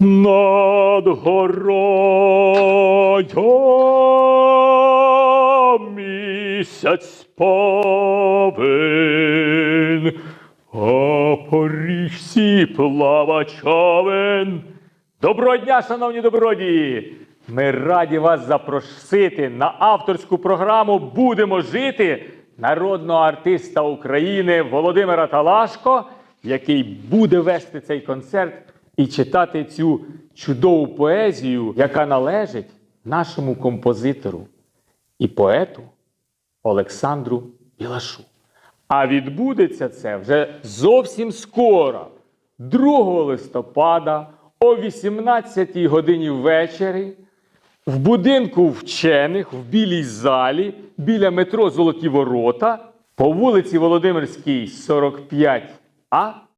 Над горою місяць повен, а по річці плава човен. Доброго дня, шановні добродії! Ми раді вас запросити на авторську програму Будемо жити народного артиста України Володимира Талашко, який буде вести цей концерт і читати цю чудову поезію, яка належить нашому композитору і поету Олександру Білашу. А відбудеться це вже зовсім скоро, 2 листопада о 18 годині ввечері в будинку вчених в білій залі біля метро Золоті Ворота по вулиці Володимирській, a